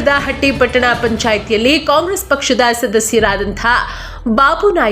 ನಡೆದ ಹಟ್ಟಿ ಪಟ್ಟಣ ಪಂಚಾಯಿತಿಯಲ್ಲಿ ಕಾಂಗ್ರೆಸ್ ಪಕ್ಷದ ಸದಸ್ಯರಾದಂತಹ ಬಾಬು ನಾಯ್ಕ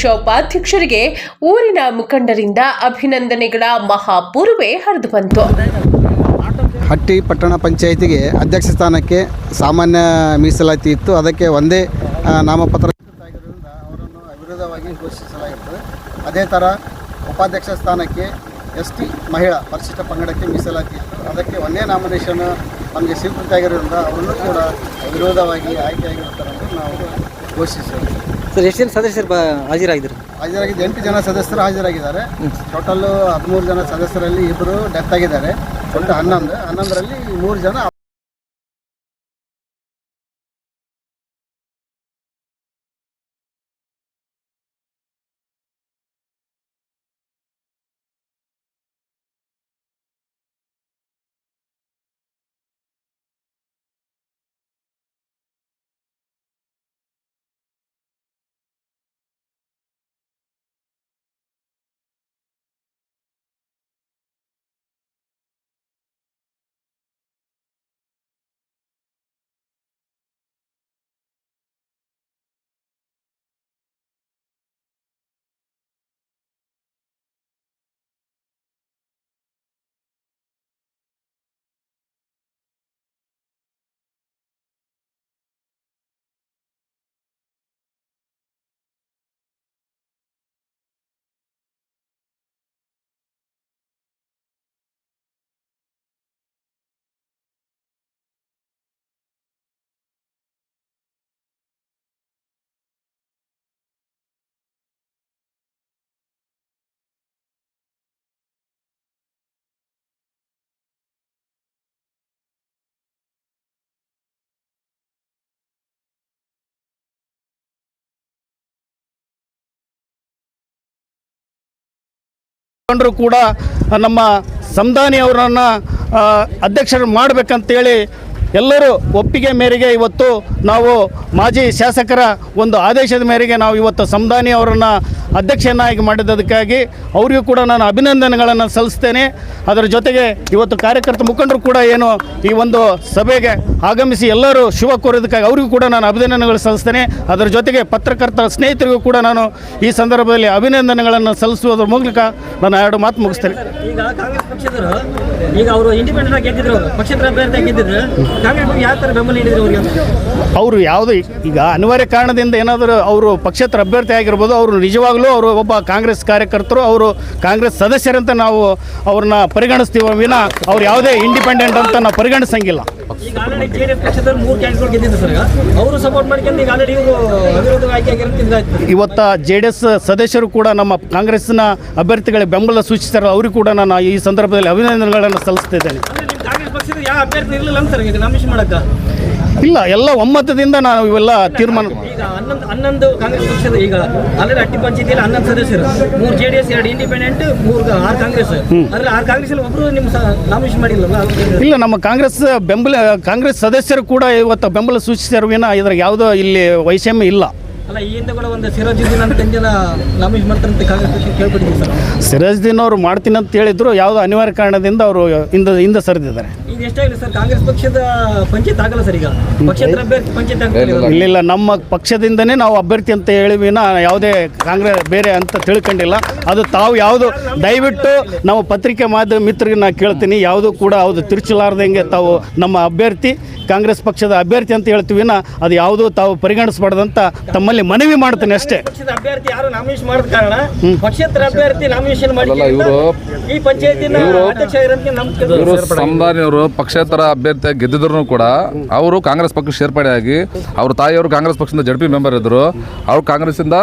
ಅಧ್ಯಕ್ಷ ಉಪಾಧ್ಯಕ್ಷರಿಗೆ ಊರಿನ ಮುಖಂಡರಿಂದ ಅಭಿನಂದನೆಗಳ ಮಹಾಪೂರ್ವೆ ಹರಿದು ಬಂತು. ಹಟ್ಟಿ ಪಟ್ಟಣ ಪಂಚಾಯಿತಿಗೆ ಅಧ್ಯಕ್ಷ ಸ್ಥಾನಕ್ಕೆ ಸಾಮಾನ್ಯ ಮೀಸಲಾತಿ ಇತ್ತು. ಅದಕ್ಕೆ ಒಂದೇ ನಾಮಪತ್ರ ಅವರನ್ನು ಅವಿರೋಧವಾಗಿ ಘೋಷಿಸಲಾಗಿರ್ತದೆ ಅದೇ ಥರ ಉಪಾಧ್ಯಕ್ಷ ಸ್ಥಾನಕ್ಕೆ ಎಸ್ ಟಿ ಮಹಿಳಾ ಪರಿಶಿಷ್ಟ ಪಂಗಡಕ್ಕೆ ಮೀಸಲಾತಿ ಅದಕ್ಕೆ ಒಂದೇ ನಾಮಿನೇಷನ್ ನಮಗೆ ಸ್ವೀಕೃತಿ ಆಗಿರೋದ್ರಿಂದ ಅವರನ್ನು ಕೂಡ ವಿರೋಧವಾಗಿ ಆಯ್ಕೆಯಾಗಿರುತ್ತಾರೆ ನಾವು ಘೋಷಿಸಿದ್ದೇವೆ ಸರ್, ಎಷ್ಟು ಜನ ಸದಸ್ಯರು ಬ ಹಾಜರಾಗಿದ್ದರು ಹಾಜರಾಗಿದ್ದು ಎಂಟು ಜನ ಸದಸ್ಯರು ಹಾಜರಾಗಿದ್ದಾರೆ. ಟೋಟಲ್ ಹದಿಮೂರು ಜನ ಸದಸ್ಯರಲ್ಲಿ ಇಬ್ಬರು ಡೆತ್ ಆಗಿದ್ದಾರೆ. ಒಟ್ಟು ಹನ್ನೊಂದು. ಹನ್ನೊಂದರಲ್ಲಿ ಮೂರು ಜನ ಕೊಂಡರೂ ಕೂಡ ನಮ್ಮ ಸಂಧಾನಿ ಅವರನ್ನು ಅಧ್ಯಕ್ಷರು ಮಾಡಬೇಕಂತೇಳಿ ಎಲ್ಲರೂ ಒಪ್ಪಿಗೆ ಮೇರೆಗೆ ಇವತ್ತು ನಾವು ಮಾಜಿ ಶಾಸಕರ ಒಂದು ಆದೇಶದ ಮೇರೆಗೆ ನಾವು ಇವತ್ತು ಸಂಧಾನಿ ಅವರನ್ನು ಅಧ್ಯಕ್ಷನಾಗಿ ಮಾಡಿದ್ದಕ್ಕಾಗಿ ಅವರಿಗೂ ಕೂಡ ನಾನು ಅಭಿನಂದನೆಗಳನ್ನು ಸಲ್ಲಿಸ್ತೇನೆ. ಅದರ ಜೊತೆಗೆ ಇವತ್ತು ಕಾರ್ಯಕರ್ತ ಮುಖಂಡರು ಕೂಡ ಏನು ಈ ಒಂದು ಸಭೆಗೆ ಆಗಮಿಸಿ ಎಲ್ಲರೂ ಶುಭ ಕೋರೋದಕ್ಕಾಗಿ ಅವರಿಗೂ ಕೂಡ ನಾನು ಅಭಿನಂದನೆಗಳು ಸಲ್ಲಿಸ್ತೇನೆ. ಅದರ ಜೊತೆಗೆ ಪತ್ರಕರ್ತರ ಸ್ನೇಹಿತರಿಗೂ ಕೂಡ ನಾನು ಈ ಸಂದರ್ಭದಲ್ಲಿ ಅಭಿನಂದನೆಗಳನ್ನು ಸಲ್ಲಿಸುವುದರ ಮೂಲಕ ನಾನು ಎರಡು ಮಾತು ಮುಗಿಸ್ತೇನೆ. ಈಗ ಅವರು ಇಂಡಿಪೆಂಡೆಂಟ್ ಆಗಿದ್ದರು ಪಕ್ಷೇತರ ಅಭ್ಯರ್ಥಿ ಬಗ್ಗೆ ಯಾವ ಥರ ಬೆಂಬಲ ನೀಡಿದ್ರು ಅವರು ಯಾವುದೇ ಈಗ ಅನಿವಾರ್ಯ ಕಾರಣದಿಂದ ಏನಾದರೂ ಅವರು ಪಕ್ಷೇತರ ಅಭ್ಯರ್ಥಿ ಆಗಿರ್ಬೋದು ಅವರು ನಿಜವಾಗಲೂ ಅವರು ಒಬ್ಬ ಕಾಂಗ್ರೆಸ್ ಕಾರ್ಯಕರ್ತರು ಅವರು ಕಾಂಗ್ರೆಸ್ ಸದಸ್ಯರಂತ ನಾವು ಅವ್ರನ್ನ ಪರಿಗಣಿಸ್ತೀವ ವಿನ ಅವ್ರು ಯಾವುದೇ ಇಂಡಿಪೆಂಡೆಂಟ್ ಅಂತ ನಾವು ಪರಿಗಣಿಸಂಗಿಲ್ಲ. ಅವರು ಇವತ್ತ ಜೆ ಡಿ ಎಸ್ ಸದಸ್ಯರು ಕೂಡ ನಮ್ಮ ಕಾಂಗ್ರೆಸ್ನ ಅಭ್ಯರ್ಥಿಗಳ ಬೆಂಬಲ ಸೂಚಿಸ್ತಾರೆ. ಅವರಿಗೂ ಕೂಡ ನಾನು ಈ ಸಂದರ್ಭದಲ್ಲಿ ಅಭಿನಂದನೆಗಳನ್ನು ಸಲ್ಲಿಸ್ತಿದ್ದೇನೆ. ಪಕ್ಷದ ಯಾವ ಅಭ್ಯರ್ಥಿ ಇರಲಿಲ್ಲ ಅಂತ ಸರ್ ಈಗ ನಾಮಿನೇಷನ್ ಮಾಡಕ್ಕ? ಇಲ್ಲ ಎಲ್ಲ ಒಮ್ಮತದಿಂದ ನಾವು ಇವೆಲ್ಲ ತೀರ್ಮಾನ ಈಗ ಹನ್ನೊಂದು ಹನ್ನೊಂದು ಕಾಂಗ್ರೆಸ್ ಪಕ್ಷದ ಈಗ ಆಲ್ರೆಡಿ ಅಟ್ಟಿ ಪಂಚಾಯತಿಯಲ್ಲಿ ಹನ್ನೊಂದು ಸದಸ್ಯರು. ಮೂರು ಜೆ ಡಿ ಎಸ್ ಎರಡು ಇಂಡಿಪೆಂಡೆಂಟ್ ಮೂರು ಆರು ಕಾಂಗ್ರೆಸ್. ಅದ್ರಲ್ಲಿ ಆರು ಕಾಂಗ್ರೆಸ್ ಒಬ್ರು ನಿಮ್ಮ ನಾಮಿನೇಷನ್ ಮಾಡಿಲ್ಲಲ್ಲ ಇಲ್ಲ ನಮ್ಮ ಕಾಂಗ್ರೆಸ್ ಬೆಂಬಲ ಕಾಂಗ್ರೆಸ್ ಸದಸ್ಯರು ಕೂಡ ಇವತ್ತು ಬೆಂಬಲ ಸೂಚಿಸಿದ್ದಾರೆ ವಿನ ಇದ್ರ ಯಾವುದೋ ಇಲ್ಲಿ ವೈಷಮ್ಯ ಇಲ್ಲ. ಅಲ್ಲ ಈ ಹಿಂದೆ ಕೂಡ ಒಂದು ಸಿರಾಜುದ್ದೀನ್ ಅಂತ ಜನ ಮಾಡ್ತಾರೆ ಅಂತ ಕಾಂಗ್ರೆಸ್ ಕೇಳ್ಬಿಟ್ಟಿದ್ದೀವಿ ಸರ್. ಸಿರಾಜ್ದೀನ್ ಅವರು ಮಾಡ್ತೀನಿ ಅಂತ ಹೇಳಿದ್ರು ಯಾವುದೋ ಅನಿವಾರ್ಯ ಕಾರಣದಿಂದ ಅವರು ಹಿಂದೆ ಹಿಂದೆ ಸರಿದಿದ್ದಾರೆ. ಈಗ ಎಷ್ಟಾಗಲಿ ಸರ್? ಕಾಂಗ್ರೆಸ್ ಪಕ್ಷದ ಪಂಚಾಯತ್ ಆಗಲ್ಲ ಸರ್ ಈಗ. ಪಕ್ಷೇತರ ಅಭ್ಯರ್ಥಿ ಪಂಚಾಯತ್ ಆಗ್ತಾರೆ ಇಲ್ಲಿಲ್ಲ ನಮ್ಮ ಪಕ್ಷದಿಂದನೇ ನಾವು ಅಭ್ಯರ್ಥಿ ಅಂತ ಹೇಳಿವಿನ ಯಾವುದೇ ಕಾಂಗ್ರೆಸ್ ಬೇರೆ ಅಂತ ತಿಳ್ಕೊಂಡಿಲ್ಲ. ಅದು ತಾವು ಯಾವುದು? ದಯವಿಟ್ಟು ನಾವು ಪತ್ರಿಕೆ ಮಾಧ್ಯಮ ಮಿತ್ರಿಗೆ ನಾ ಕೇಳ್ತೀನಿ. ಯಾವುದು ಕೂಡ ಅದು ತಿರುಚಲಾರ್ದಂಗೆ ತಾವು ನಮ್ಮ ಅಭ್ಯರ್ಥಿ ಕಾಂಗ್ರೆಸ್ ಪಕ್ಷದ ಅಭ್ಯರ್ಥಿ ಅಂತ ಹೇಳ್ತೀವಿನ ಅದು ಯಾವುದು ತಾವು ಪರಿಗಣಿಸಬಾರ್ದಂತ ತಮ್ಮಲ್ಲಿ ಮನವಿ ಮಾಡ್ತೀನಿ ಅಷ್ಟೇ. ಪಕ್ಷದ ಅಭ್ಯರ್ಥಿ ಯಾರು ನಾಮಿನೇಷನ್ ಮಾಡಿದ ಕಾರಣ ಪಕ್ಷೇತರ ಅಭ್ಯರ್ಥಿ ನಾಮಿನೇಷನ್ ಮಾಡಿ ಈ ಪಂಚಾಯತಿನ ಅಧ್ಯಕ್ಷ ನಮ್ಮ ಸಂಧಾನಿಯವರು ಪಕ್ಷೇತರ ಅಭ್ಯರ್ಥಿ ಗೆದ್ದಿದ್ರು ಕೂಡ ಅವರು ಕಾಂಗ್ರೆಸ್ ಪಕ್ಷ ಸೇರ್ಪಡೆಯಾಗಿ ಅವ್ರ ತಾಯಿಯವರು ಕಾಂಗ್ರೆಸ್ ಪಕ್ಷದಿಂದ ಜಡ್ ಪಿ ಮೆಂಬರ್ ಇದ್ದರು ಅವ್ರು ಕಾಂಗ್ರೆಸ್ಸಿಂದ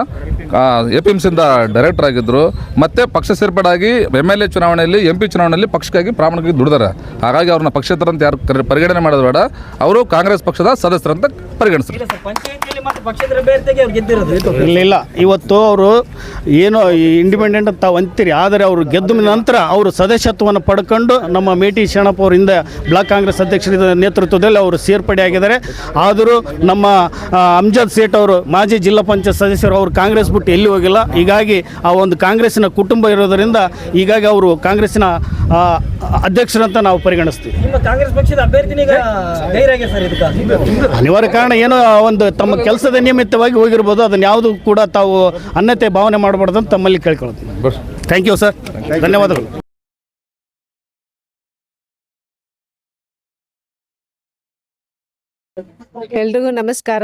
ಎ ಪಿ ಎಂ ಸಿಂದ ಡೈರೆಕ್ಟರ್ ಆಗಿದ್ದರು ಮತ್ತು ಪಕ್ಷ ಸೇರ್ಪಡೆ ಆಗಿ ಎಂ ಎಲ್ ಎ ಚುನಾವಣೆಯಲ್ಲಿ ಎಂ ಪಿ ಚುನಾವಣೆಯಲ್ಲಿ ಪಕ್ಷಕ್ಕಾಗಿ ಪ್ರಾಮಾಣಿಕವಾಗಿ ದುಡಿದಾರೆ. ಹಾಗಾಗಿ ಅವ್ರನ್ನ ಪಕ್ಷೇತರ ಅಂತ ಯಾರು ಕರೆ- ಪರಿಗಣನೆ ಮಾಡೋದು ಬೇಡ. ಅವರು ಕಾಂಗ್ರೆಸ್ ಪಕ್ಷದ ಸದಸ್ಯರಂತ ಪರಿಗಣಿಸ್ತಾರೆ. ಇಲ್ಲ ಸರ್ ಪಂಚಾಯತಿಯಲ್ಲಿ ಮತ್ತೆ ಪಕ್ಷೇತರ ಅಭ್ಯರ್ಥಿಗೆ ಅವ್ರು ಗೆದ್ದಿರೋದು ಇಲ್ಲ ಇಲ್ಲ. ಇವತ್ತು ಅವರು ಏನು ಇಂಡಿಪೆಂಡೆಂಟ್ ಅಂತ ತಾವು ಅಂತೀರಿ. ಆದರೆ ಅವರು ಗೆದ್ದ ನಂತರ ಅವರು ಸದಸ್ಯತ್ವವನ್ನು ಪಡ್ಕೊಂಡು ನಮ್ಮ ಮೇಟಿ ಶರಣಪ್ಪ ಅವರಿಂದ ಬ್ಲಾಕ್ ಕಾಂಗ್ರೆಸ್ ಅಧ್ಯಕ್ಷರ ನೇತೃತ್ವದಲ್ಲಿ ಅವರು ಸೇರ್ಪಡೆಯಾಗಿದ್ದಾರೆ ಆದರೂ ನಮ್ಮ ಅಮ್ಜದ್ ಸೇಠ್ ಅವರು ಮಾಜಿ ಜಿಲ್ಲಾ ಪಂಚಾಯತ್ ಸದಸ್ಯರು ಅವರು ಕಾಂಗ್ರೆಸ್ ಬಿಟ್ಟು ಎಲ್ಲಿ ಹೋಗಿಲ್ಲ. ಹೀಗಾಗಿ ಆ ಒಂದು ಕಾಂಗ್ರೆಸ್ಸಿನ ಕುಟುಂಬ ಇರೋದರಿಂದ ಹೀಗಾಗಿ ಅವರು ಕಾಂಗ್ರೆಸ್ಸಿನ ಅಧ್ಯಕ್ಷರಂತ ನಾವು ಪರಿಗಣಿಸ್ತೀವಿ. ನಿಮ್ಮ ಕಾಂಗ್ರೆಸ್ ಪಕ್ಷದ ಅಭ್ಯರ್ಥಿನ ಈಗ ಗೈರಾಗ್ಯ ಸರ್ ಇದಕ್ಕೆ? ಅನಿವಾರ್ಯ ಕಾರಣ ಏನು ಒಂದು ತಮ್ಮ ಕೆಲಸದ ನಿಯಮಿತವಾಗಿ ಹೋಗಿರ್ಬೋದು. ಅದನ್ನ ಯಾವುದು ಕೂಡ ತಾವು ಅನ್ಯತೆ ಭಾವನೆ ಮಾಡಬಾರ್ದು ಅಂತ ತಮ್ಮಲ್ಲಿ ಕೇಳ್ಕೊಳ್ತೀನಿ. ಥ್ಯಾಂಕ್ ಯು ಸರ್ ಧನ್ಯವಾದಗಳು. ಎಲ್ರಿಗೂ ನಮಸ್ಕಾರ.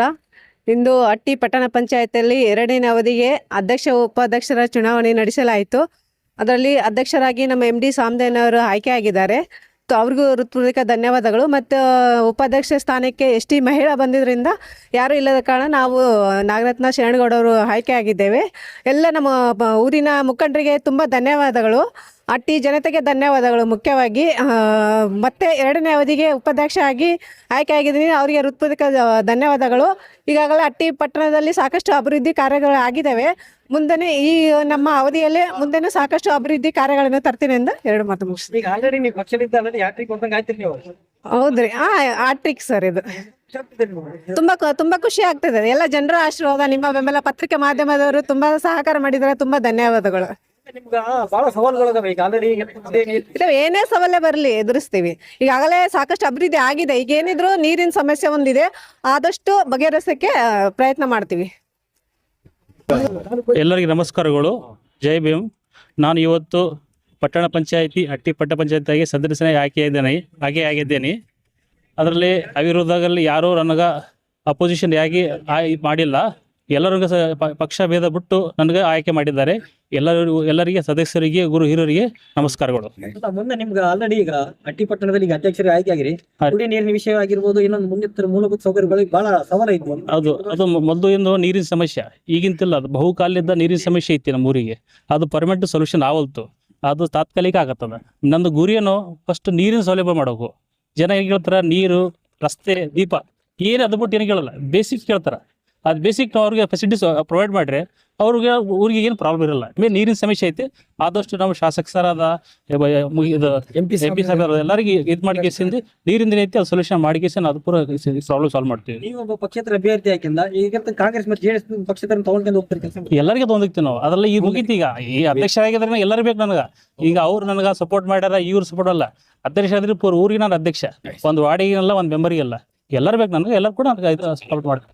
ಇಂದು ಅಟ್ಟಿ ಪಟ್ಟಣ ಪಂಚಾಯತಿಯಲ್ಲಿ ಎರಡನೇ ಅವಧಿಗೆ ಅಧ್ಯಕ್ಷ, ಉಪಾಧ್ಯಕ್ಷರ ಚುನಾವಣೆ ನಡೆಸಲಾಯಿತು. ಅದರಲ್ಲಿ ಅಧ್ಯಕ್ಷರಾಗಿ ನಮ್ಮ ಎಂ ಡಿ ಸಾಮ್ದೇನವರು ಆಯ್ಕೆ ಆಗಿದ್ದಾರೆ. ಅವ್ರಿಗೂ ಹೃತ್ಪೂರ್ವಕ ಧನ್ಯವಾದಗಳು. ಮತ್ತು, ಉಪಾಧ್ಯಕ್ಷ ಸ್ಥಾನಕ್ಕೆ ಎಸ್ ಟಿ ಮಹಿಳಾ ಬಂದಿದ್ದರಿಂದ ಯಾರೂ ಇಲ್ಲದ ಕಾರಣ ನಾವು ನಾಗರತ್ನ ಶರಣಗೌಡವರು ಆಯ್ಕೆ ಆಗಿದ್ದೇವೆ. ಎಲ್ಲ ನಮ್ಮ ಊರಿನ ಮುಖಂಡರಿಗೆ ತುಂಬ ಧನ್ಯವಾದಗಳು. ಅಟ್ಟಿ ಜನತೆಗೆ ಧನ್ಯವಾದಗಳು. ಮುಖ್ಯವಾಗಿ ಮತ್ತೆ ಎರಡನೇ ಅವಧಿಗೆ ಉಪಾಧ್ಯಕ್ಷ ಆಗಿ ಆಯ್ಕೆ ಆಗಿದ್ದೀನಿ ಅವರಿಗೆ ಹೃತ್ಪೂರ್ವಕ ಧನ್ಯವಾದಗಳು. ಈಗಾಗಲೇ ಅಟ್ಟಿ ಪಟ್ಟಣದಲ್ಲಿ ಸಾಕಷ್ಟು ಅಭಿವೃದ್ಧಿ ಕಾರ್ಯಗಳು ಆಗಿದ್ದಾವೆ. ಮುಂದೆ ಈ ನಮ್ಮ ಅವಧಿಯಲ್ಲೇ ಮುಂದೆ ಸಾಕಷ್ಟು ಅಭಿವೃದ್ಧಿ ಕಾರ್ಯಗಳನ್ನು ತರ್ತೀನಿ ಎಂದು ಎರಡು ಮಾತು ಮುಗಿಸ್ತೀನಿ. ಹೌದ್ರಿ. ಆ ಆಟ್ರಿಕ್ ಸರ್ ಇದು. ತುಂಬಾ ತುಂಬಾ ಖುಷಿ ಆಗ್ತದೆ. ಎಲ್ಲ ಜನರ ಆಶೀರ್ವಾದ ನಿಮ್ಮ ಬೆಂಬಲ ಪತ್ರಿಕೆ ಮಾಧ್ಯಮದವರು ತುಂಬಾ ಸಹಕಾರ ಮಾಡಿದರೆ ತುಂಬಾ ಧನ್ಯವಾದಗಳು. ನಿಮ್ಗೆ ಬಹಳ ಸವಾಲುಗಳಿದಾವೆ ಈಗ ಆಲ್ರೆಡಿ ಇದು ಏನೇ ಸವಾಲೇ ಬರಲಿ ಎದುರಿಸ್ತೀವಿ. ಈಗಾಗಲೇ ಸಾಕಷ್ಟು ಅಭಿವೃದ್ಧಿ ಆಗಿದೆ. ಈಗ ಏನಿದ್ರು ನೀರಿನ ಸಮಸ್ಯೆ ಒಂದಿದೆ ಆದಷ್ಟು ಬಗೆಹರಿಸಕ್ಕೆ ಪ್ರಯತ್ನ ಮಾಡ್ತೀವಿ. ಎಲ್ಲರಿಗೆ ನಮಸ್ಕಾರಗಳು. ಜೈ ಭೀಮ್. ನಾನು ಇವತ್ತು ಪಟ್ಟಣ ಪಂಚಾಯಿತಿ ಹಟ್ಟಿ ಪಟ್ಟಣ ಪಂಚಾಯತಿಯಾಗಿ ಸದಸ್ಯನಾಗಿ ಆಯ್ಕೆಯಾಗಿದ್ದೇನೆ ಆಯ್ಕೆ ಆಗಿದ್ದೇನೆ. ಅದರಲ್ಲಿ ಅವಿರೋಧದಲ್ಲಿ ಯಾರೂ ನನಗೆ ಅಪೋಸಿಷನ್ ಯಾಗಿ ಆಯ್ ಮಾಡಿಲ್ಲ. ಎಲ್ಲರಿಗೂ ಸ ಪಕ್ಷ ಭೇದ ಬಿಟ್ಟು ನನಗೆ ಆಯ್ಕೆ ಮಾಡಿದ್ದಾರೆ. ಎಲ್ಲರಿಗೂ ಎಲ್ಲರಿಗೆ ಸದಸ್ಯರಿಗೆ ಗುರು ಹಿರಿಯರಿಗೆ ನಮಸ್ಕಾರಗಳು. ಮುಂದೆ ನಿಮ್ಗೆ ಆಲ್ರೆಡಿ ಈಗ ಹಟ್ಟಿ ಪಟ್ಟಣದಲ್ಲಿ ಈಗ ಅಧ್ಯಕ್ಷರಿಗೆ ಆಯ್ಕೆ ಆಗಿರಿ. ಕುಡಿ ನೀರಿನ ವಿಷಯ ಆಗಿರ್ಬೋದು ಇನ್ನೊಂದು ಮುಂದಿನ ಮೂಲಭೂತ ಸೌಕರ್ಯಗಳಿಗೆ ಬಹಳ ಸವಾಲ ಐತಿ ಅದು ಅದು ಮೊದಲು ಏನು ನೀರಿನ ಸಮಸ್ಯೆ. ಈಗಿಂತಿಲ್ಲ ಅದು ಬಹುಕಾಲದಿಂದ ನೀರಿನ ಸಮಸ್ಯೆ ಇತ್ತು ನಮ್ಮ ಊರಿಗೆ. ಅದು ಪರ್ಮನೆಂಟ್ ಸೊಲ್ಯೂಷನ್ ಆವಲ್ತು. ಅದು ತಾತ್ಕಾಲಿಕ ಆಗತ್ತದ. ನಂದು ಗುರಿಯನ್ನು ಫಸ್ಟ್ ನೀರಿನ ಸೌಲಭ್ಯ ಮಾಡಬೇಕು. ಜನ ಏನು ಕೇಳ್ತಾರ? ನೀರು ರಸ್ತೆ ದೀಪ. ಏನು ಅದು ಬಿಟ್ಟು ಏನು ಕೇಳಲ್ಲ. ಬೇಸಿಕ್ ಕೇಳ್ತಾರ. ಅದು ಬೇಸಿಕ್ ಅವ್ರಿಗೆ ಫೆಸಿಲಿಟೀಸ್ ಪ್ರೊವೈಡ್ ಮಾಡ್ರೆ ಅವ್ರಿಗೆ ಊರಿಗೆ ಏನು ಪ್ರಾಬ್ಲಮ್ ಇರಲ್ಲ. ಮೇ ನೀರಿನ ಸಮಸ್ಯೆ ಐತೆ. ಆದಷ್ಟು ನಾವು ಶಾಸಕರಾದ ಇದು ಎಂ ಪಿ ಎಂ ಪಿ ಸಾಹೇಬ್ ಎಲ್ಲರಿಗೆ ಇದು ಮಾಡಿ ಕೇಸಿಂದ ನೀರಿಂದ ಐತಿ ಅದು ಸೊಲ್ಯೂಷನ್ ಮಾಡಿ ಕೇಸಿಂದ ಅದು ಪೂರ ಪ್ರಾಬ್ಲಮ್ ಸಾಲ್ವ್ ಮಾಡ್ತೀವಿ. ನೀವು ಒಬ್ಬ ಪಕ್ಷೇತರ ಅಭ್ಯರ್ಥಿ ಹಾಕಿಂದ ಈಗ ಕಾಂಗ್ರೆಸ್ ಮತ್ತು ಜೆಡಿಎಸ್ ಪಕ್ಷೇತರ ತಗೊಂಡ್ಕೊಂಡು ಹೋಗ್ತಾರೆ ಕೆಲಸ ಎಲ್ಲರಿಗೆ ತೊಂದಿಕ್ತೀವಿ ನಾವು. ಅದರಲ್ಲಿ ಈಗ ಮುಗೀತಿ ಈಗ. ಈ ಅಧ್ಯಕ್ಷ ಆಗಿದ್ರೆ ಎಲ್ಲರೂ ಬೇಕು ನನಗೆ. ಈಗ ಅವ್ರು ನನಗೆ ಸಪೋರ್ಟ್ ಮಾಡ್ಯಾರ ಇವ್ರು ಸಪೋರ್ಟ್ ಅಲ್ಲ. ಅಧ್ಯಕ್ಷ ಆದ್ರೆ ಪೂರ್ ಊರಿಗೆ ನಾನು ಅಧ್ಯಕ್ಷ. ಒಂದು ವಾರ್ಡಿಗೆಲ್ಲ ಒಂದು ಮೆಂಬರಿಗೆಲ್ಲ ಎಲ್ಲರೂ ಬೇಕು ನನಗೆ. ಎಲ್ಲರೂ ಕೂಡ ನನಗೆ ಸಪೋರ್ಟ್ ಮಾಡ್ತಾರೆ.